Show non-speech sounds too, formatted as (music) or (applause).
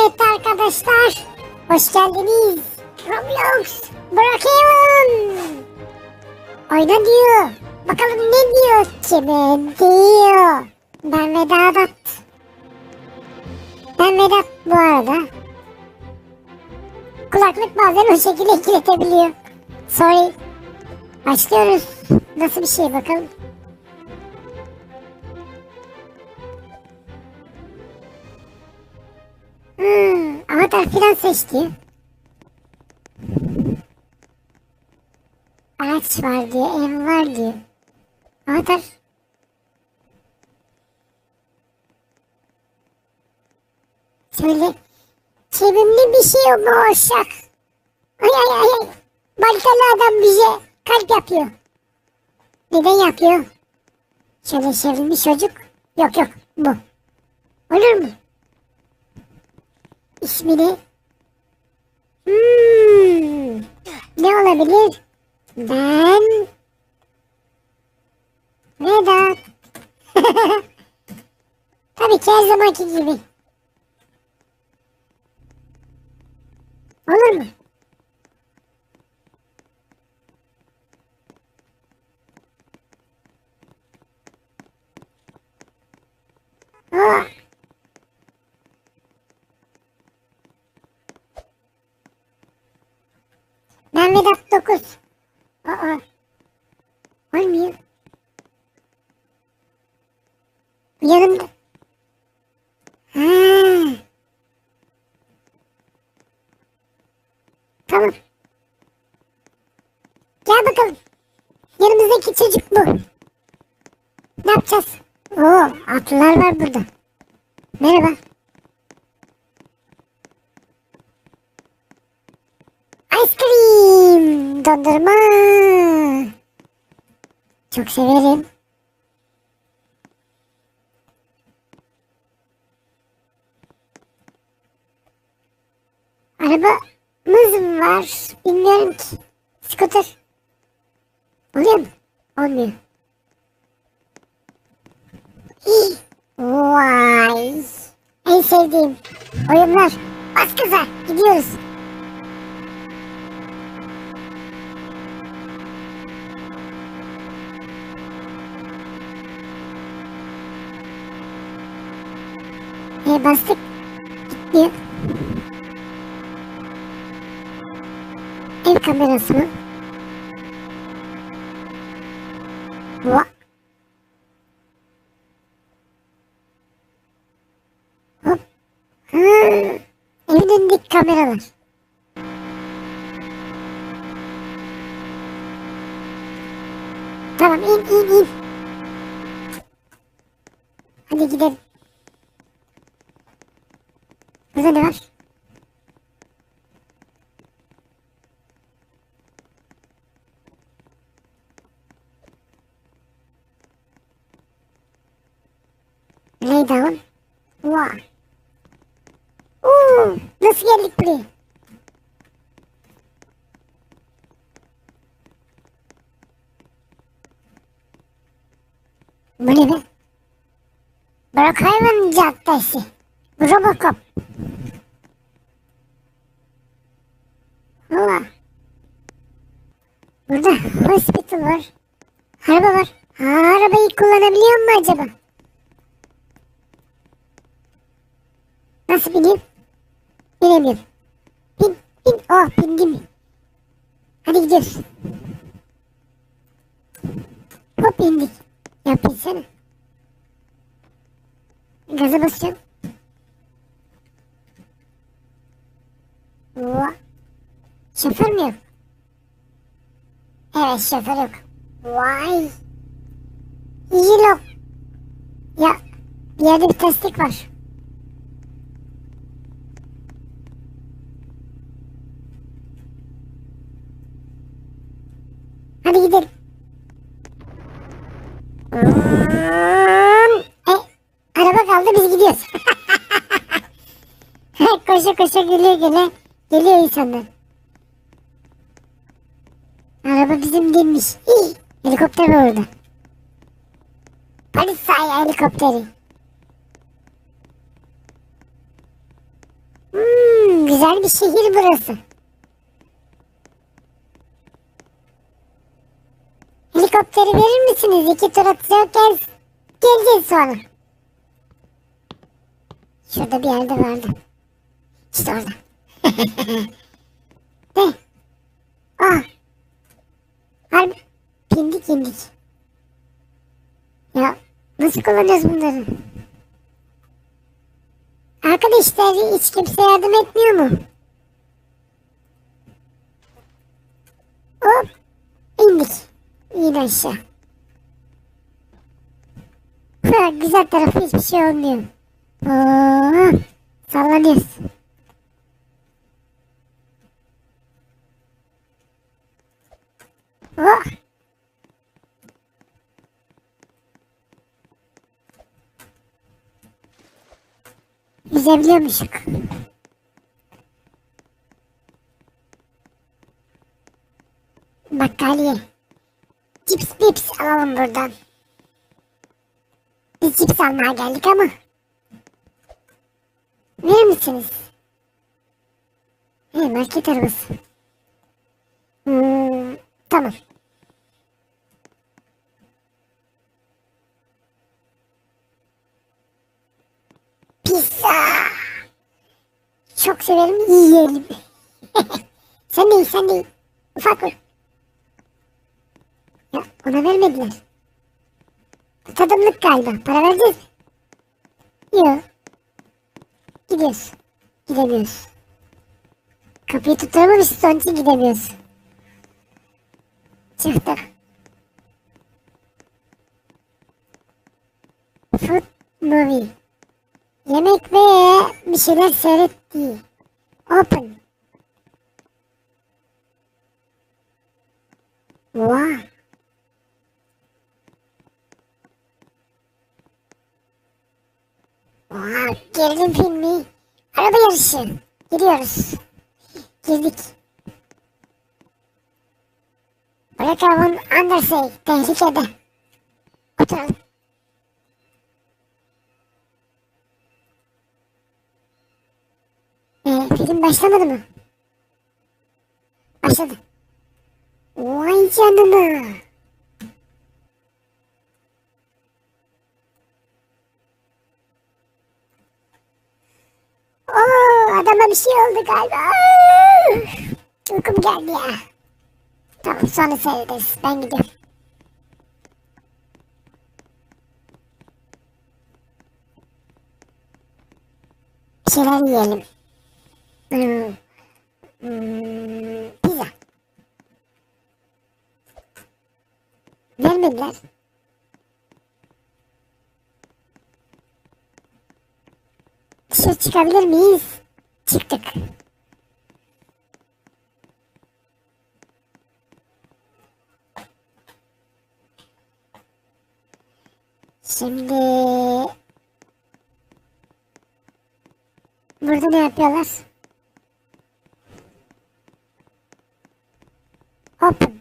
Evet arkadaşlar. Hoş geldiniz. Roblox. Brookhaven. Oyna diyor. Bakalım ne diyor? Kime diyor? Ben Vedat. Ben Vedat bu arada. Kulaklık bazen o şekilde ikiletebiliyor. Sorry. Başlıyoruz. Nasıl bir şey bakalım. Filan seçti. Araç var diyor, ev var diyor. Avatar. Şöyle sevimli bir şey olacak. Ay ay ay ay. Baltalı adam bize kalp yapıyor. Neden yapıyor? Şöyle sevimli çocuk. Yok yok bu. Olur mu? İsmini hmm, ne olabilir? Ben Vedat. (laughs) Tabii ki her zamanki gibi. Olur mu? Aa, Vedat 9. Aa. Olmuyor. Yanımda. Ha. Tamam. Gel bakalım. Yanımızdaki çocuk bu. Ne yapacağız? Oo, atlılar var burada. Merhaba. Ice cream. Dondurma. Çok severim. Arabamız var. Bilmiyorum ki. Scooter. Oluyor mu? Olmuyor. Vay. En sevdiğim oyunlar. Bas kıza. Gidiyoruz. E bastık. Gitmiyor. Ev kamerası mı? Va. Hop. Ha. Önündeki kameralar. Tamam in in in. Hadi gidelim. Burada ne var? Lay down. Vay. Oo, nasıl geldik buraya? Bu ne be? Bırak hayvan caddesi. Robocop. Burada hospital var. Araba var. Ha, arabayı kullanabiliyor mu acaba? Nasıl bineyim? Binemiyorum. Bin, bin. Oh bindim. Hadi gidiyoruz. Hop indik. Yap insana. Gaza basacağım. Evet şoför yok. Vay. Yilo. Ya bir yerde bir tasdik var. Hadi gidelim. E, araba kaldı biz gidiyoruz. (laughs) koşa koşa geliyor gele. Geliyor insanlar. Araba bizim değilmiş. Hii, helikopter var orada. Polis sahaya helikopteri. Güzel bir şehir burası. Helikopteri verir misiniz? İki tur atacak gel. Geleceğiz sonra. Şurada bir yerde vardı. İşte orada. (laughs) ne? Aa. Harbi. Pindik indik. Ya nasıl kullanıyoruz bunları? Arkadaşlar hiç kimse yardım etmiyor mu? Hop. indik. İn aşağı. Ha, güzel tarafı hiçbir şey olmuyor. Oo, sallanıyoruz. Oh. Yüzebiliyormuşuk. Bakkaliye. Cips pips alalım buradan. Biz cips almaya geldik ama. Verir misiniz? He market arabası. Hmm, tamam. Pizza. Çok severim yiyelim. (laughs) sen değil sen değil. Ufak mı? Ya ona vermediler. Tadımlık galiba. Para vereceğiz mi? Yok. Gidiyoruz. Gidemiyoruz. Kapıyı tutturamamışız onun için gidemiyoruz. Çıktık. Food movie. Yemek ve bir şeyler seyretti. Open. Wow. Wow, gerilim filmi. Araba yarışı. Gidiyoruz. Girdik. Bırakalım Andersey tehlikede. Oturalım. Film başlamadı mı? Başladı. Vay canına. Oo, adama bir şey oldu galiba. Uykum geldi ya. Tamam sonra seyrederiz. Ben gidiyorum. Bir şeyler yiyelim. Hmm. Hmm, pizza. Vermediler. Dışarı çıkabilir miyiz? Çıktık. Şimdi burada ne yapıyorlar? Open.